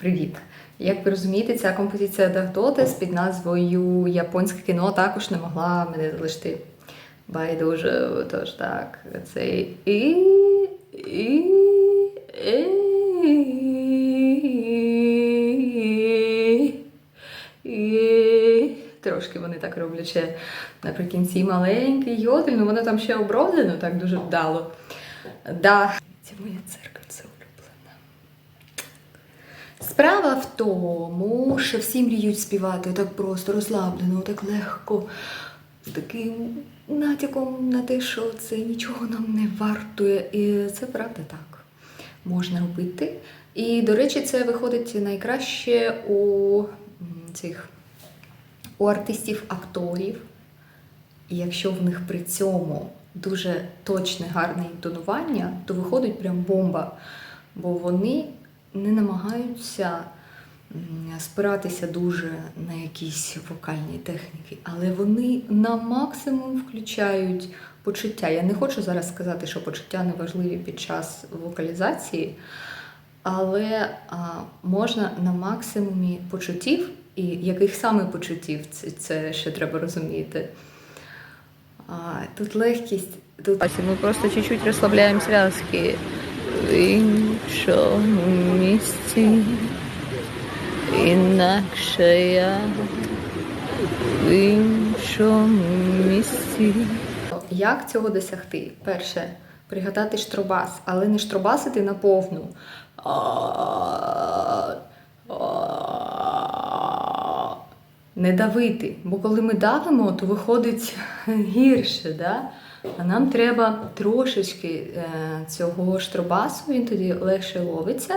Привіт! Як ви розумієте, ця композиція Дагдотес під назвою Японське кіно також не могла мене залишити байдуже. Тож так, цей і. трошки вони так роблять ще наприкінці маленький йодель, ну воно там ще оброблено так дуже вдало. Да, це моя церква, це улюблена. Справа в тому, що всі мріють співати так просто, розслаблено, так легко, з таким натяком на те, що це нічого нам не вартує. І це правда так. Можна робити. І, до речі, це виходить найкраще у цих у артистів-акторів. І якщо в них при цьому дуже точне, гарне інтонування, то виходить прям бомба. Бо вони не намагаються спиратися дуже на якісь вокальні техніки, але вони на максимум включають почуття. Я не хочу зараз сказати, що почуття не важливі під час вокалізації, але а, можна на максимумі почуттів, і яких саме почуттів, це, це ще треба розуміти. А, тут легкість, тут ми просто чуть-чуть розслабляємо зв'язки в іншому місці. Інакше я в іншому місці. Як цього досягти? Перше, пригадати штробас, але не штробасити на повну. Не давити, бо коли ми давимо, то виходить гірше. Да? А нам треба трошечки е, цього штробасу, він тоді легше ловиться.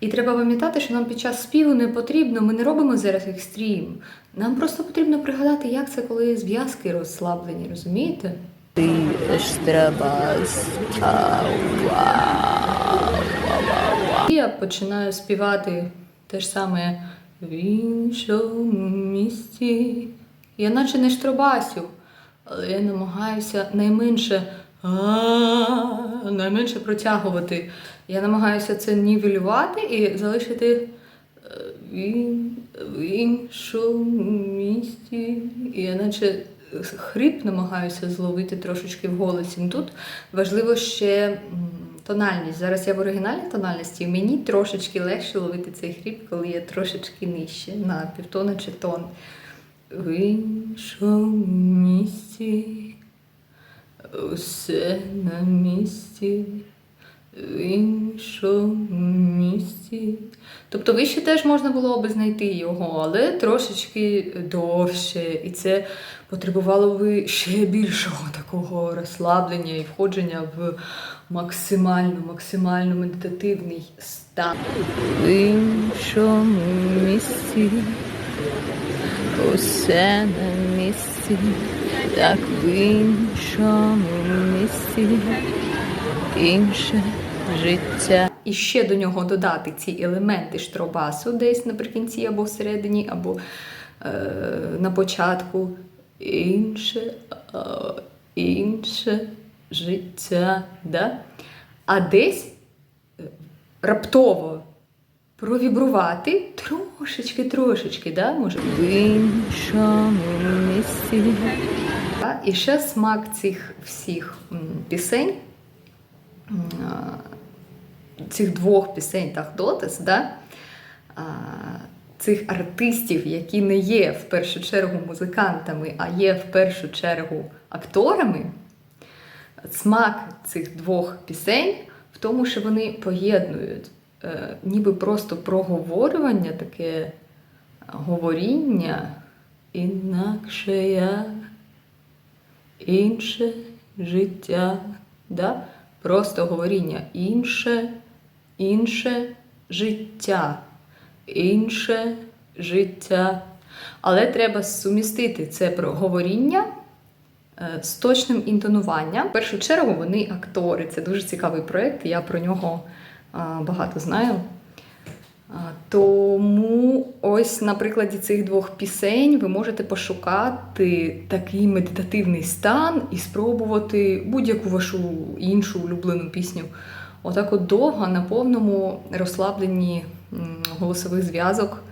І треба пам'ятати, що нам під час співу не потрібно, ми не робимо зараз екстрім. Нам просто потрібно пригадати, як це, коли зв'язки розслаблені, розумієте? Штробас. Я починаю співати те ж саме в іншому місці. Я наче не штробасю, але я намагаюся найменше, найменше протягувати. Я намагаюся це нівелювати і залишити е, в іншому місці. І я наче хрип намагаюся зловити трошечки в голосі. Ну, Тут важливо ще тональність. Зараз я в оригінальній тональності, і мені трошечки легше ловити цей хрип, коли я трошечки нижче, на півтона чи тон. В іншому місці, усе на місці, в іншому місці. Тобто вище теж можна було би знайти його, але трошечки довше. І це потребувало би ще більшого такого розслаблення і входження в максимально, максимально медитативний стан. В іншому місці. Усе на місці, в іншому місці, інше життя. І ще до нього додати ці елементи штробасу десь наприкінці або всередині, або е, на початку. Інше, е, інше життя. Да? А десь е, раптово провібрувати трошечки, трошечки, да, може. В іншому місці. Да? І ще смак цих всіх пісень, цих двох пісень Тахдотес, да? цих артистів, які не є в першу чергу музикантами, а є в першу чергу акторами. Смак цих двох пісень в тому, що вони поєднують е, ніби просто проговорювання, таке говоріння, інакше я, інше життя. Да? Просто говоріння інше, інше життя, інше життя. Але треба сумістити це проговоріння е, з точним інтонуванням. В першу чергу вони актори. Це дуже цікавий проєкт, я про нього багато знаю. Тому ось на прикладі цих двох пісень ви можете пошукати такий медитативний стан і спробувати будь-яку вашу іншу улюблену пісню. Отак от довго на повному розслабленні голосових зв'язок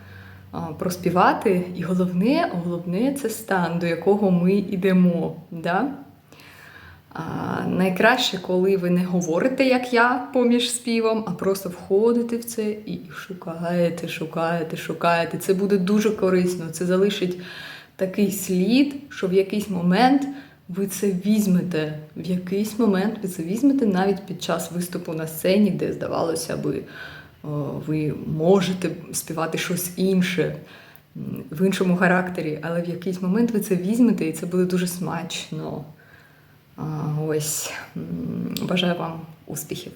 проспівати. І головне, головне це стан, до якого ми йдемо. Да? А, найкраще, коли ви не говорите, як я, поміж співом, а просто входите в це і шукаєте, шукаєте, шукаєте. Це буде дуже корисно. Це залишить такий слід, що в якийсь момент ви це візьмете. В якийсь момент ви це візьмете навіть під час виступу на сцені, де, здавалося би, ви можете співати щось інше в іншому характері, але в якийсь момент ви це візьмете, і це буде дуже смачно. Ось бажаю вам успіхів.